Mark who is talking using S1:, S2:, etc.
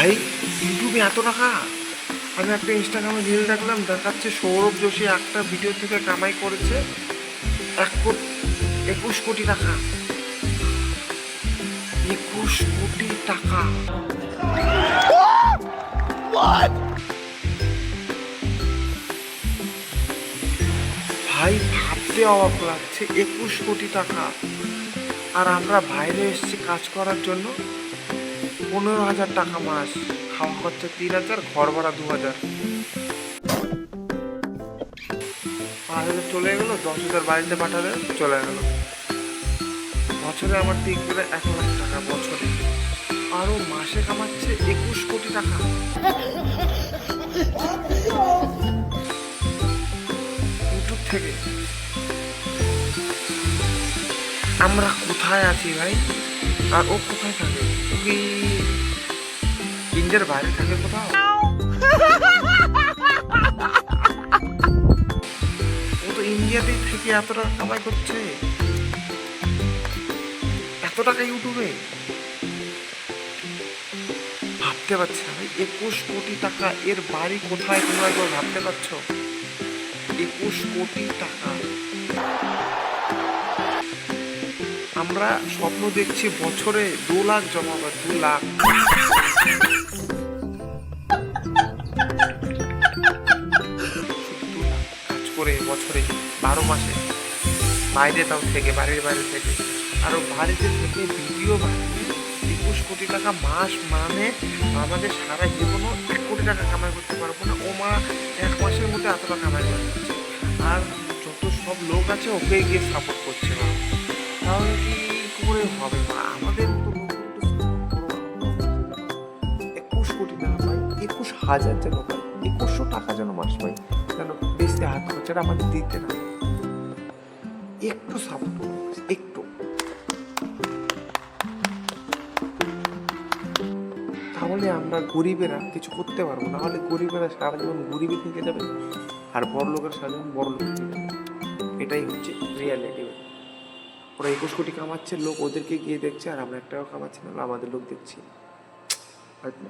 S1: ভাই ইউটিউবে এত টাকা? আমি একটা ইনস্টাগ্রামে রিল দেখলাম, দেখাচ্ছে সৌরভ যোশী একটা ভিডিও থেকে কামাই করেছে এক কোটি একুশ কোটি টাকা। একুশ কোটি টাকা। ভাই, ভাবতে অবাক লাগছে, একুশ কোটি টাকা। আর আমরা বাইরে এসেছি কাজ করার জন্য। পনেরো হাজার টাকা মাস। খাওয়া খরচা তিন হাজার, ঘর ভাড়া দু হাজার। পাঁচ হাজার চলে গেলো, দশ হাজার বাড়িতে পাঠালে চলে গেল। বছরে আমার দিক গেলে এক লাখ টাকা বছরে। আরও মাসে কামাচ্ছে একুশ কোটি টাকা। ইউটিউব থেকে। আমরা কোথায় আছি ভাই? আর ও কোথায় থাকে? ইন্ডিয়ার বাইরে থাকে কোথাও? ও তো ইন্ডিয়াতেই থেকে এত টাকা কামাই করছে। এত টাকা ইউটিউবে ভাবতে পারছি না একুশ কোটি টাকা এর বাড়ি কোথায় তোমরা একবার ভাবতে পারছ? একুশ কোটি টাকা। আমরা স্বপ্ন দেখছি বছরে দু লাখ জমা জমাবার দু লাখ। বছরে বারো মাসে। বাইরে তাও থেকে, বাড়ির বাইরে থেকে। আরও বাড়িতে থেকে ভিডিও বানিয়ে একুশ কোটি টাকা মাস মানে আমাদের সারা জীবনও এক কোটি টাকা কামাই করতে পারব না। ও মা, এক মাসের মধ্যে এত টাকা কামাই করে দিচ্ছে। আর যত সব লোক আছে ওকে গিয়ে সাপোর্ট করছে না তাহলে কি করে হবে মা? আমাদের মতো একুশ কোটি টাকা পাই একুশ হাজার যেন পাই একুশশো টাকা যেন মাস পাই যেন বেশি হাত খরচাটা আমাদের দিতে না একটু সাপোর্ট একটু। তাহলে আমরা গরিবেরা কিছু করতে পারব না হলে গরিবেরা সারা জীবন গরিবই থেকে যাবে আর বড় লোকের সারা জীবন বড় লোক এটাই হচ্ছে রিয়ালিটি ওরা একুশ কোটি কামাচ্ছে, লোক ওদেরকে গিয়ে দেখছে আর আমরা একটাও কামাচ্ছি না আমাদের লোক দেখছি। হয়তো